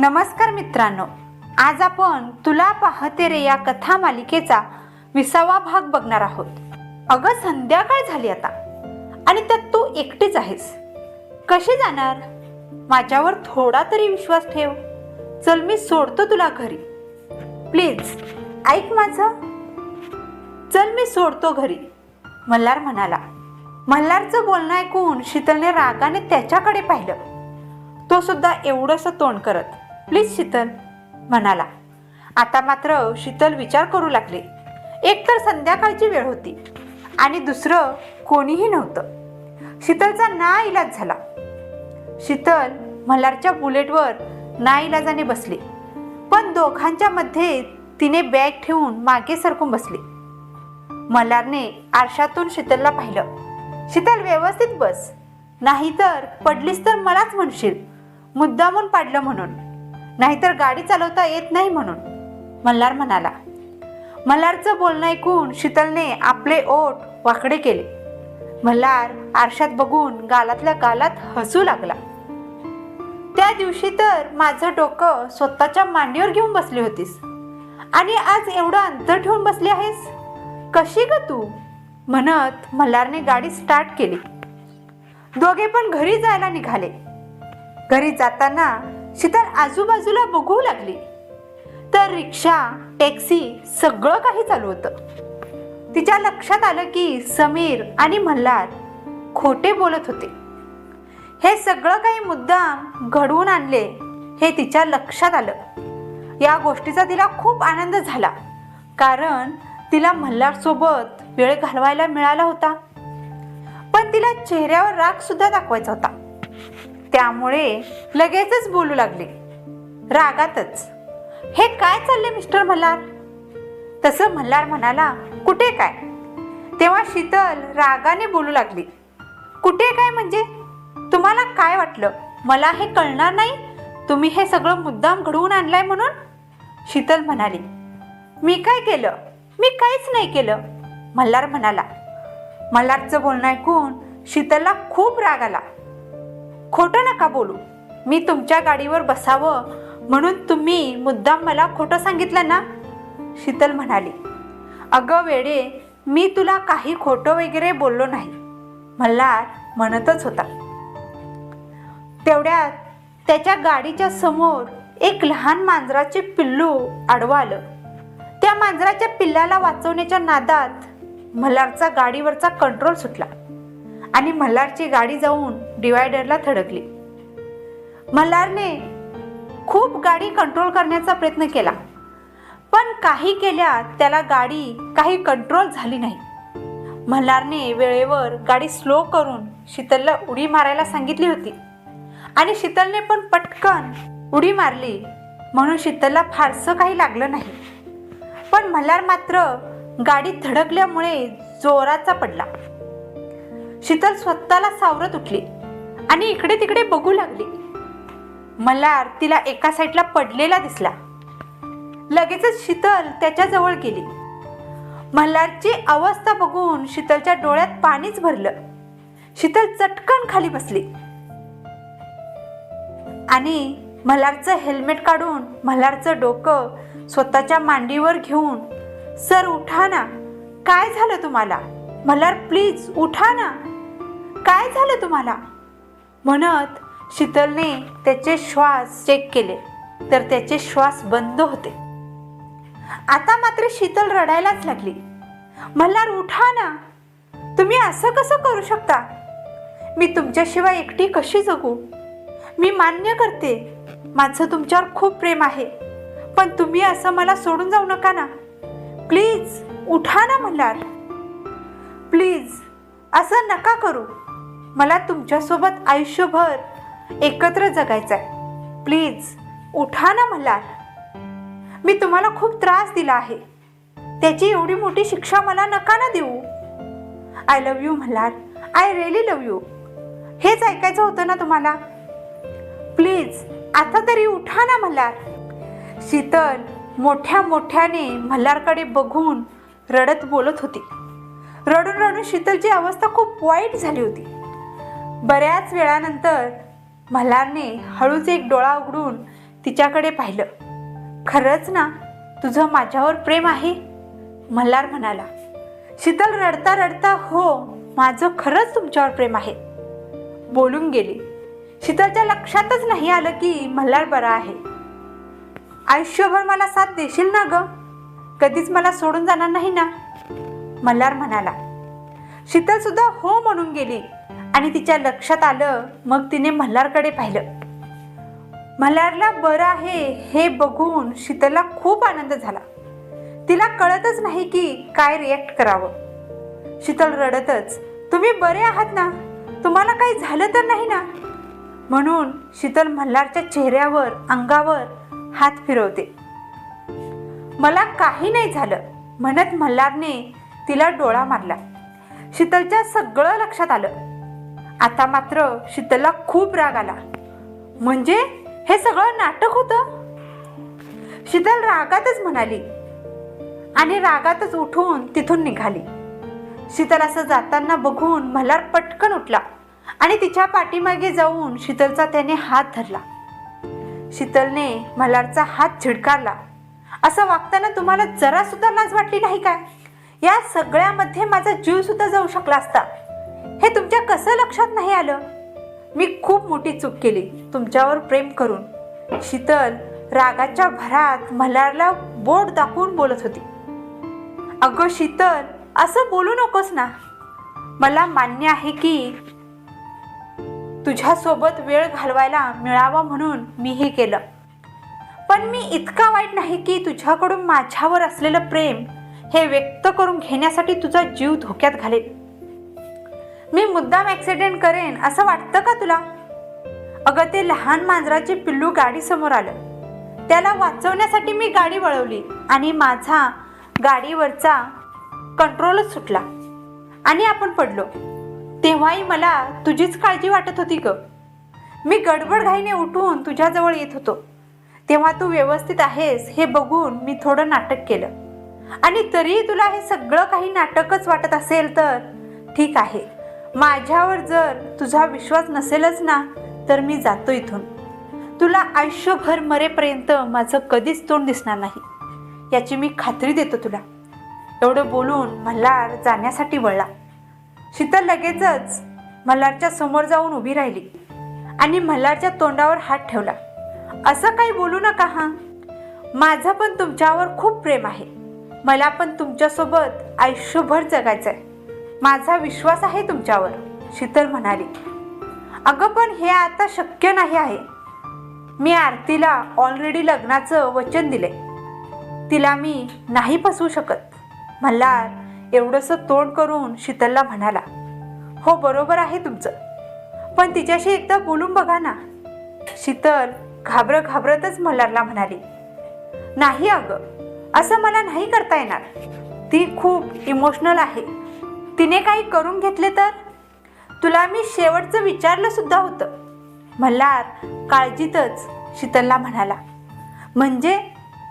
नमस्कार मित्रांनो आज आपण तुला पाहते रे या कथा मालिकेचा विसावा भाग बघणार आहोत. अगं संध्याकाळ झाली आता आणि त्यात तू एकटीच आहेस. कशी जाणार? माझ्यावर थोडा तरी विश्वास ठेव. चल मी सोडतो तुला घरी. प्लीज ऐक माझं. चल मी सोडतो घरी मल्हार म्हणाला. मल्हारचं बोलणं ऐकून शीतलने रागाने त्याच्याकडे पाहिलं. तो सुद्धा एवढंसं तोंड करत प्लीज शीतल म्हणाला. आता मात्र शीतल विचार करू लागले. एकतर संध्याकाळची वेळ होती आणि दुसरं कोणीही नव्हतं. शीतलचा ना इलाज झाला. शीतल मल्हारच्या बुलेटवर ना इलाजाने बसली. पण दोघांच्या मध्ये तिने बॅग ठेवून मागे सरकून बसली. मल्हारने आरशातून शीतलला पाहिलं. शीतल व्यवस्थित बस. नाहीतर पडलीस तर मलाच म्हणशील. मुद्दामून पाडलं म्हणून. नाहीतर गाडी चालवता येत नाही म्हणून. मल्हार म्हणाला मल्हारचं बोलणं ऐकून शीतलने आपले ओठ वाकडे केले. मल्हार आरशात बघून गालातल्या गालात हसू लागला. त्या दिवशी तर माझं डोकं स्वतःच्या मांडीवर घेऊन बसली होतीस. आणि आज एवढं अंतर ठेवून बसली आहेस? कशी ग तू? म्हणत मल्हारने गाडी स्टार्ट केली. दोघे पण घरी जायला निघाले. घरी जाताना शीतल आजूबाजूला बघू लागली. तर रिक्षा टॅक्सी सगळं काही चालू होतं. तिच्या लक्षात आलं की समीर आणि मल्हार खोटे बोलत होते. हे सगळं काही मुद्दाम घडवून आणले हे तिच्या लक्षात आलं. या गोष्टीचा तिला खूप आनंद झाला. कारण तिला मल्हारसोबत वेळ घालवायला मिळाला होता. पण तिला चेहऱ्यावर राग सुद्धा दाखवायचा होता. त्यामुळे लगेचच बोलू लागले. रागातच. हे काय चालले मिस्टर मल्हार? तसं मल्हार म्हणाला कुठे काय? तेव्हा शीतल रागाने बोलू लागली. कुठे काय म्हणजे? तुम्हाला काय वाटलं? मला हे कळणार नाही? तुम्ही हे सगळं मुद्दाम घडवून आणलाय म्हणून? शीतल म्हणाली. मी काय केलं? मी काहीच नाही केलं. मल्हार म्हणाला. मल्हारचं बोलणं ऐकून शीतलला खूप राग आला. खोटं नका बोलू. मी तुमच्या गाडीवर बसावं म्हणून तुम्ही मुद्दाम मला खोटं सांगितलं ना? शीतल म्हणाली. अगं वेडे मी तुला काही खोटं वगैरे बोललो नाही. मल्हार म्हणतच होता. तेवढ्यात त्याच्या गाडीच्या समोर एक लहान मांजराचे पिल्लू आडवं आलं. त्या मांजराच्या पिल्लाला वाचवण्याच्या नादात मल्हारचा गाडीवरचा कंट्रोल सुटला. आणि मल्हारची गाडी जाऊन डिवायडरला थडकली मल्हारने खूप गाडी कंट्रोल करण्याचा प्रयत्न केला पण काही केल्या त्याला गाडी काही कंट्रोल झाली नाही. मल्हारने वेळेवर गाडी स्लो करून शीतलला उडी मारायला सांगितली होती आणि शीतलने पण पटकन उडी मारली. म्हणून शीतलला फारसं काही लागलं नाही. पण मल्हार मात्र गाडी धडकल्यामुळे जोराचा पडला. शीतल स्वतःला सावरत उठली आणि इकडे तिकडे बघू लागली. मल्हार तिला एका साईडला पडलेला दिसला. लगेचच शीतल त्याच्याजवळ गेली. मल्हारची अवस्था बघून शीतलच्या डोळ्यात पाणीच भरलं. शीतल चटकन खाली बसली. आणि मल्हारचं हेल्मेट काढून मल्हारचं डोकं स्वतःच्या मांडीवर घेऊन सर उठा ना. काय झालं तुम्हाला? मल्हार प्लीज उठा ना. काय झालं तुम्हाला? म्हणत शीतलने त्याचे श्वास चेक केले. तर त्याचे श्वास बंद होते. आता मात्र शीतल रडायलाच लागली. मल्हार उठा ना. तुम्ही असं कसं करू शकता? मी तुमच्याशिवाय एकटी कशी जगू? मी मान्य करते. माझं तुमच्यावर खूप प्रेम आहे. पण तुम्ही असं मला सोडून जाऊ नका ना. प्लीज उठा ना मल्हार. प्लीज असं नका करू. मला तुमच्यासोबत आयुष्यभर एकत्र जगायचं आहे प्लीज उठा ना मला. मी तुम्हाला खूप त्रास दिला आहे. त्याची एवढी मोठी शिक्षा मला नका ना देऊ. आय लव्ह यू म्हणाल. आय रिअली लव्ह यू हेच ऐकायचं होतं ना तुम्हाला? प्लीज आता तरी उठा ना मल्हार शीतल मोठ्या मोठ्याने मल्हारकडे बघून रडत बोलत होती. रडून रडून शीतलची अवस्था खूप वाईट झाली होती. बऱ्याच वेळानंतर मल्हारने हळूच एक डोळा उघडून तिच्याकडे पाहिलं. खरंच ना तुझं माझ्यावर प्रेम आहे? मल्हार म्हणाला. शीतल रडता रडता हो माझं खरंच तुमच्यावर प्रेम आहे. बोलून गेली. शीतलच्या लक्षातच नाही आलं की मल्हार बरा आहे. आयुष्यभर मला साथ देशील ना ग? कधीच मला सोडून जाणार नाही ना? मल्हार म्हणाला शीतल सुद्धा हो म्हणून गेली आणि तिच्या लक्षात आलं मग तिने मल्हारकडे पाहिलं. मल्हारला बरं आहे हे बघून शीतलला खूप आनंद झाला. तिला कळतच नाही की काय रिॲक्ट करावं. शीतल रडतच तुम्ही बरे आहात ना? तुम्हाला काही झालं तर नाही ना? म्हणून शीतल मल्हारच्या चेहऱ्यावर अंगावर हात फिरवते. मला काही नाही झालं म्हणत मल्हारने तिला डोळा मारला. शीतलच्या सगळं लक्षात आलं. आता मात्र शीतलला खूप राग आला. म्हणजे हे सगळं नाटक होतं? शीतल रागातच म्हणाली आणि रागातच उठून तिथून निघाली. शीतल असं जाताना बघून मल्हार पटकन उठला आणि तिच्या पाठीमागे जाऊन शीतलचा त्याने हात धरला. शीतलने मल्हारचा हात झिडकारला. असं वागताना तुम्हाला जरा सुद्धा लाज वाटली नाही काय? या सगळ्यामध्ये माझा जीव सुद्धा जाऊ शकला असता. हे तुमच्या कसं लक्षात नाही आलं? मी खूप मोठी चूक केली तुमच्यावर प्रेम करून. शीतल रागाच्या भरात मल्हारला बोट दाखवून बोलत होती. अगं शीतल असं बोलू नकोस ना. मला मान्य आहे की तुझ्यासोबत वेळ घालवायला मिळावा म्हणून मी हे केलं. पण मी इतका वाईट नाही की तुझ्याकडून माझ्यावर असलेलं प्रेम हे व्यक्त करून घेण्यासाठी तुझा जीव धोक्यात घालेल. मी मुद्दाम ॲक्सिडेंट करेन असं वाटतं का तुला? अगं ते लहान मांजराचे पिल्लू गाडी समोर आलं. त्याला वाचवण्यासाठी मी गाडी वळवली आणि माझा गाडीवरचा कंट्रोलच सुटला आणि आपण पडलो. तेव्हाही मला तुझीच काळजी वाटत होती ग. मी गडबड घाईने उठून तुझ्याजवळ येत होतो. तेव्हा तू व्यवस्थित आहेस हे बघून मी थोडं नाटक केलं. आणि तरीही तुला हे सगळं काही नाटकच वाटत असेल तर? ठीक आहे. माझ्यावर जर तुझा विश्वास नसेलच ना तर मी जातो इथून. तुला आयुष्यभर मरेपर्यंत माझं कधीच तोंड दिसणार नाही. याची मी खात्री देतो तुला. एवढं बोलून मल्हार जाण्यासाठी वळला. शीतल लगेचच मल्हारच्या समोर जाऊन उभी राहिली आणि मल्हारच्या तोंडावर हात ठेवला. असं काही बोलू नका हा. माझं पण तुमच्यावर खूप प्रेम आहे. मला पण तुमच्यासोबत आयुष्यभर जगायचं आहे माझा विश्वास आहे तुमच्यावर शीतल म्हणाली. अगं पण हे आता शक्य नाही आहे. मी आरतीला ऑलरेडी लग्नाचं वचन दिले तिला मी नाही फसवू शकत. मल्हार एवढंसं तोंड करून शीतलला म्हणाला हो बरोबर आहे तुमचं. पण तिच्याशी एकदा बोलून बघा ना. शीतल घाबरं घाबरतच मल्हारला म्हणाली नाही अगं असं मला नाही करता येणार. ती खूप इमोशनल आहे. तिने काही करून घेतले तर? तुला मी शेवटचं विचारलं सुद्धा होतं. मल्हार काळजीतच शीतलला म्हणाला. म्हणजे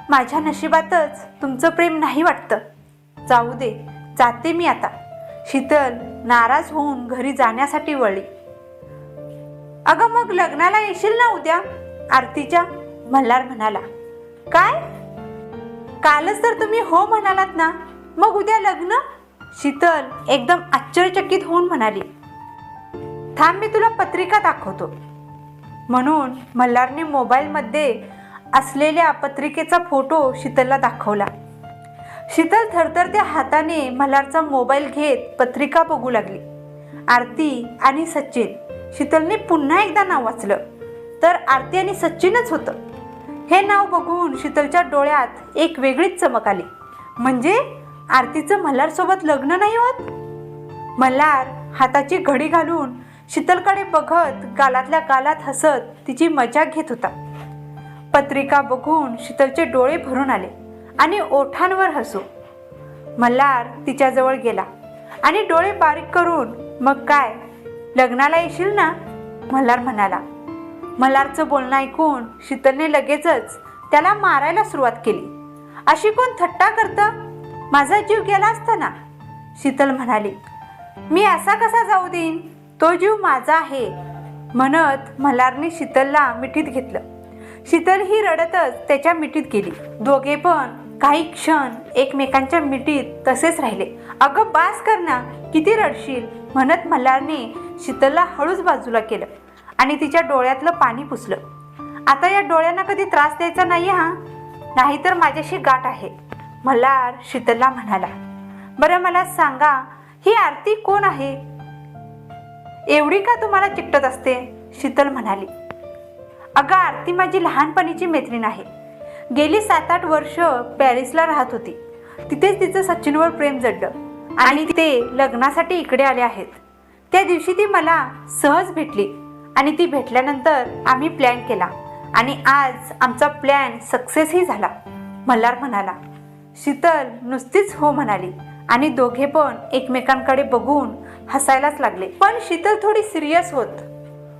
माझ्या नशिबातच तुमचं प्रेम नाही वाटतं? जाऊ दे जाते मी आता. शीतल नाराज होऊन घरी जाण्यासाठी वळली. अगं मग लग्नाला येशील ना उद्या? आरतीच्या? मल्हार म्हणाला. काय? कालच तर तुम्ही हो म्हणालात ना. मग उद्या लग्न? शीतल एकदम आश्चर्यचकित होऊन म्हणाली. थांब मी तुला पत्रिका दाखवतो. म्हणून मल्हारने मोबाईलमध्ये असलेल्या पत्रिकेचा फोटो शीतलला दाखवला. शीतल थरथरत्या हाताने मल्हारचा मोबाईल घेत पत्रिका बघू लागली. आरती आणि सचिन. शीतलने पुन्हा एकदा नाव वाचलं तर आरती आणि सचिनच होतं. हे नाव बघून शीतलच्या डोळ्यात एक वेगळीच चमक आली. म्हणजे आरतीचं मल्हारसोबत लग्न नाही होत? मल्हार हाताची घडी घालून शीतलकडे बघत गालातल्या गालात हसत तिची मजा घेत होता. पत्रिका बघून शीतलचे डोळे भरून आले आणि ओठांवर हसू. मल्हार तिच्याजवळ गेला आणि डोळे बारीक करून मग काय? लग्नाला येशील ना? मल्हार म्हणाला. मल्हारचं बोलणं ऐकून शीतलने लगेचच त्याला मारायला सुरुवात केली. अशी कोण थट्टा करतं? माझा जीव गेला असताना. शीतल म्हणाली मी असा कसा जाऊ देईन? तो जीव माझा आहे. म्हणत मल्हारने शीतलला मिठीत घेतलं. शीतल ही रडतच त्याच्या मिठीत गेली. दोघे पण काही क्षण एकमेकांच्या मिठीत तसेच राहिले. अगं बास कर ना किती रडशील म्हणत मल्हारने शीतलला हळूच बाजूला केलं. आणि तिच्या डोळ्यातलं पाणी पुसलं. आता या डोळ्यांना कधी त्रास द्यायचा नाही हा? नाहीतर माझ्याशी गाठ आहे. मल्हार शीतलला म्हणाला बरं मला सांगा ही आरती कोण आहे? एवढी का तुम्हाला चिकटत असते? शीतल म्हणाली. अगं आरती माझी लहानपणीची मैत्रीण आहे. गेली सात आठ वर्ष पॅरिसला राहत होती. तिथेच तिचं सचिनवर प्रेम जडलं आणि ते लग्नासाठी इकडे आले आहेत. त्या दिवशी ती मला सहज भेटली. आणि ती भेटल्यानंतर आम्ही प्लॅन केला. आणि आज आमचा प्लॅन सक्सेसही झाला. मल्हार म्हणाला शीतल नुसतीच हो म्हणाली. आणि दोघे पण एकमेकांकडे बघून हसायलाच लागले. पण शीतल थोडी सिरियस होत.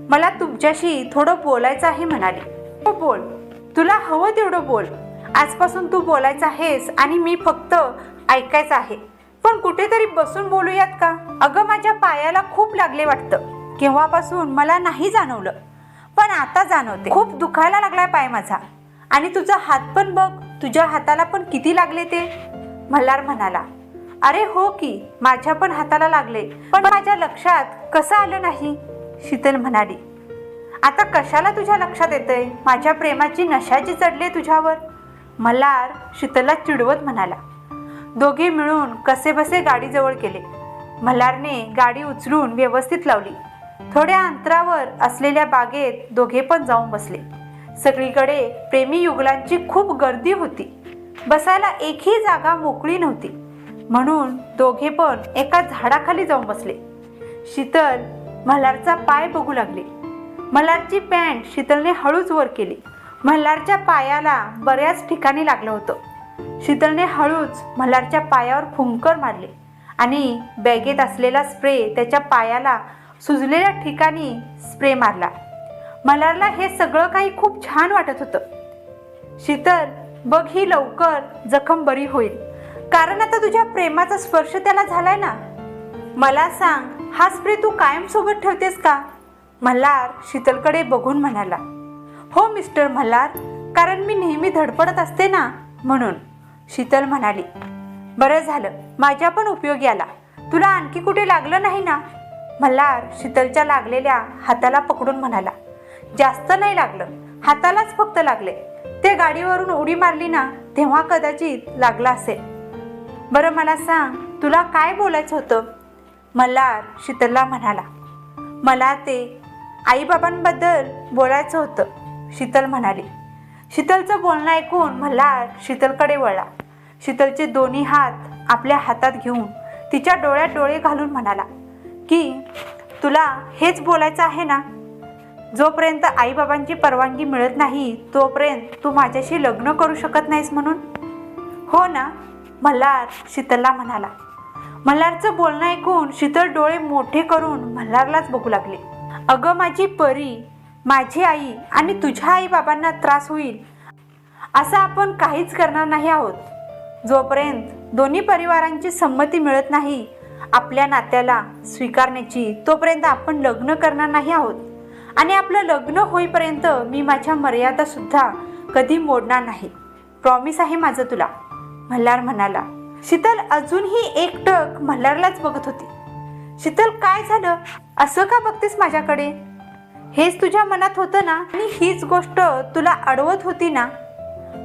मला तुमच्याशी थोडं बोलायचं आहे म्हणाली. हो बोल. तुला हवं तेवढं बोल. आजपासून तू बोलायचं आहेस आणि मी फक्त ऐकायचं आहे. पण कुठेतरी बसून बोलूयात का? अगं माझ्या पायाला खूप लागले वाटतं. केव्हापासून मला नाही जाणवलं. पण आता जाणवते. खूप दुखायला लागलाय पाय माझा. आणि तुझा हात पण बघ तुझ्या हाताला पण किती लागले ते? मल्हार म्हणाला. अरे हो की माझ्या पण हाताला लागले. पण माझ्या लक्षात कसं आलं नाही? शीतल म्हणाली. आता कशाला तुझ्या लक्षात येतंय? माझ्या प्रेमाची नशाची चढले तुझ्यावर. मल्हार शीतलला चिडवत म्हणाला. दोघे मिळून कसे बसे गाडीजवळ केले. मल्हारने गाडी उचलून व्यवस्थित लावली. थोड्या अंतरावर असलेल्या बागेत दोघे पण जाऊन बसले. सगळीकडे प्रेमी युगलांची खूप गर्दी होती. बसायला एकही जागा मोकळी नव्हती. म्हणून दोघे पण एका झाडाखाली जाऊन बसले. शीतल मल्हारचा पाय बघू लागले. मल्हारची पॅन्ट शीतलने हळूच वर केली. मल्हारच्या पायाला बऱ्याच ठिकाणी लागलं होतं. शीतलने हळूच मल्हारच्या पायावर फुंकर मारले आणि बॅगेत असलेला स्प्रे त्याच्या पायाला सुजलेल्या ठिकाणी स्प्रे मारला. मल्हारला हे सगळं काही खूप छान वाटत होतं. शीतल बघ ही लवकर जखम बरी होईल. कारण आता तुझ्या प्रेमाचा स्पर्श त्याला झालाय ना? मला सांग हा स्प्रे तू कायम सोबत ठेवतेस का? मल्हार शीतलकडे बघून म्हणाला. हो मिस्टर मल्हार कारण मी नेहमी धडपडत असते ना? म्हणून शीतल म्हणाली. बरं झालं माझ्या पण उपयोगी आला. तुला आणखी कुठे लागलं नाही ना? मल्हार शीतलच्या लागलेल्या हाताला पकडून म्हणाला जास्त नाही लागलं हातालाच फक्त लागले. ते गाडीवरून उडी मारली ना तेव्हा कदाचित लागला असेल. बरं मला सांग तुला काय बोलायचं होतं? मल्हार शीतलला म्हणाला. मला ते आईबाबांबद्दल बोलायचं होतं शीतल म्हणाली. शीतलचं बोलणं ऐकून मल्हार शीतलकडे वळला. शीतलचे दोन्ही हात आपल्या हातात घेऊन तिच्या डोळ्यात डोळे घालून म्हणाला की तुला हेच बोलायचं आहे ना? जोपर्यंत आईबाबांची परवानगी मिळत नाही तोपर्यंत तू माझ्याशी लग्न करू शकत नाहीस म्हणून? हो ना? मल्हार शीतलला म्हणाला. मल्हारचं बोलणं ऐकून शीतल डोळे मोठे करून मल्हारलाच बघू लागले. अगं माझी परी माझी आई आणि तुझ्या आईबाबांना त्रास होईल असं आपण काहीच करणार नाही आहोत. जोपर्यंत दोन्ही परिवारांची संमती मिळत नाही आपल्या नात्याला स्वीकारण्याची तोपर्यंत आपण लग्न करणार नाही आहोत. आणि आपलं लग्न होईपर्यंत मी माझ्या मर्यादा सुद्धा कधी मोडणार नाही. प्रॉमिस आहे माझं तुला. मल्हार म्हणाला. शीतल अजूनही एकटक मल्हारलाच बघत होती. शीतल काय झालं? असं का बघतेस माझ्याकडे? हेच तुझ्या मनात होतं ना? आणि हीच गोष्ट तुला अडवत होती ना?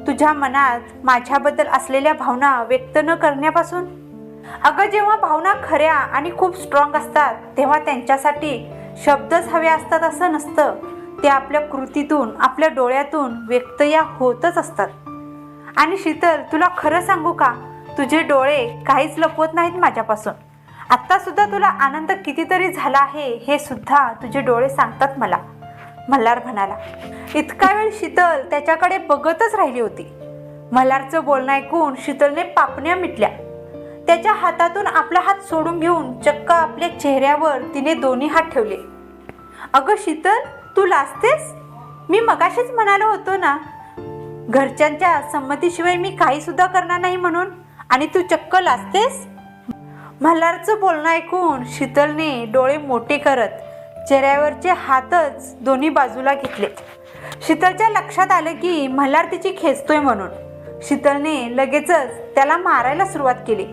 तुझ्या मनात माझ्याबद्दल असलेल्या भावना व्यक्त न करण्यापासून अगं जेव्हा भावना खऱ्या आणि खूप स्ट्रॉंग असतात तेव्हा त्यांच्यासाठी शब्दच हवे असतात असं नसतं. ते आपल्या कृतीतून आपल्या डोळ्यातून व्यक्त या होतच असतात. आणि शीतल तुला खरं सांगू का? तुझे डोळे काहीच लपवत नाहीत माझ्यापासून. आत्ता सुद्धा तुला आनंद कितीतरी झाला आहे हे सुद्धा तुझे डोळे सांगतात मला. मल्हार म्हणाला इतका वेळ शीतल त्याच्याकडे बघतच राहिली होती. मल्हारचं बोलणं ऐकून शीतलने पापण्या मिटल्या. त्याच्या हातातून आपला हात सोडून घेऊन चक्क आपल्या चेहऱ्यावर तिने दोन्ही हात ठेवले. अगं शीतल तू लाजतेस? मी मगाशीच म्हणालो होतो ना घरच्यांच्या संमतीशिवाय मी काही सुद्धा करणार नाही म्हणून आणि तू चक्क लाजतेस? मल्हारचं बोलणं ऐकून शीतलने डोळे मोठे करत चेहऱ्यावरचे हातच दोन्ही बाजूला घेतले. शीतलच्या लक्षात आलं की मल्हार तिची खेचतोय म्हणून. शीतलने लगेचच त्याला मारायला सुरुवात केली.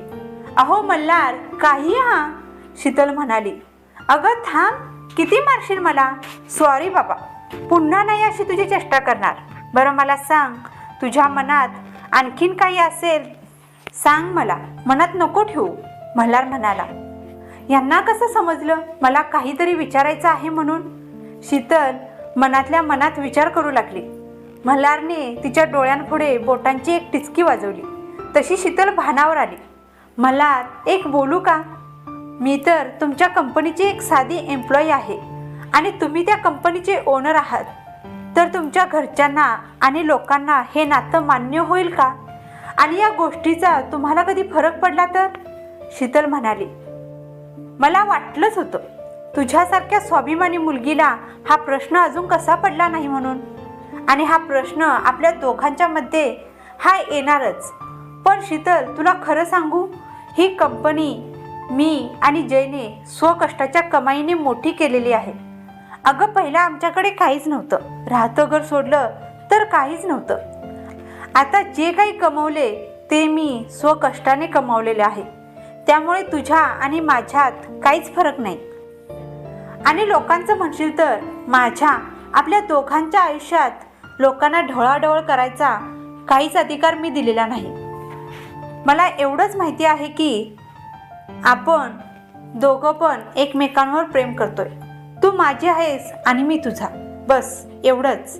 अहो मल्हार काही हा? शीतल म्हणाली. अगं थांब किती मारशील मला? सॉरी बाबा. पुन्हा नाही अशी तुझी चेष्टा करणार. बरं मला सांग तुझ्या मनात आणखीन काही असेल? सांग मला मनात नको ठेवू मल्हार म्हणाला. यांना कसं समजलं? मला काहीतरी विचारायचं आहे म्हणून. शीतल मनातल्या मनात विचार करू लागली. मल्हारने तिच्या डोळ्यांपुढे बोटांची एक टिचकी वाजवली. तशी शीतल भानावर आली. मला एक बोलू का? मी तर तुमच्या कंपनीची एक साधी एम्प्लॉई आहे आणि तुम्ही त्या कंपनीचे ओनर आहात. तर तुमच्या घरच्यांना आणि लोकांना हे नातं मान्य होईल का? आणि या गोष्टीचा तुम्हाला कधी फरक पडला तर? शीतल म्हणाली मला वाटलंच होतं. तुझ्यासारख्या स्वाभिमानी मुलगीला हा प्रश्न अजून कसा पडला नाही म्हणून? आणि हा प्रश्न आपल्या दोघांच्या मध्ये हा येणारच. पण शीतल तुला खरं सांगू ही कंपनी मी आणि जयने स्वकष्टाच्या कमाईने मोठी केलेली आहे. अगं पहिला आमच्याकडे काहीच नव्हतं. राहतं घर सोडलं तर काहीच नव्हतं. आता जे काही कमवले ते मी स्वकष्टाने कमावलेले आहे. त्यामुळे तुझ्या आणि माझ्यात काहीच फरक नाही. आणि लोकांचं म्हणशील तर माझ्या आपल्या दोघांच्या आयुष्यात लोकांना ढवळाढवळ करायचा काहीच अधिकार मी दिलेला नाही. मला एवढंच माहिती आहे की आपण दोघं पण एकमेकांवर प्रेम करतोय. तू माझी आहेस आणि मी तुझा. बस एवढंच.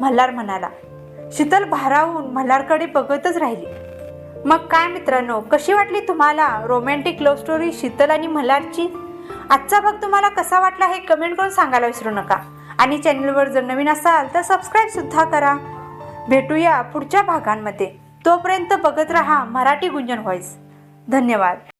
मल्हार म्हणाला. शीतल भारावून मल्हारकडे बघतच राहिली. मग काय मित्रांनो कशी वाटली तुम्हाला रोमॅन्टिक लव्ह स्टोरी शीतल आणि मल्हारची? आजचा भाग तुम्हाला कसा वाटला हे कमेंट करून सांगायला विसरू नका. आणि चॅनलवर जर नवीन असाल तर सबस्क्राईबसुद्धा करा. भेटूया पुढच्या भागांमध्ये. तोपर्यंत बघत रहा मराठी गुंजन व्हॉइस धन्यवाद.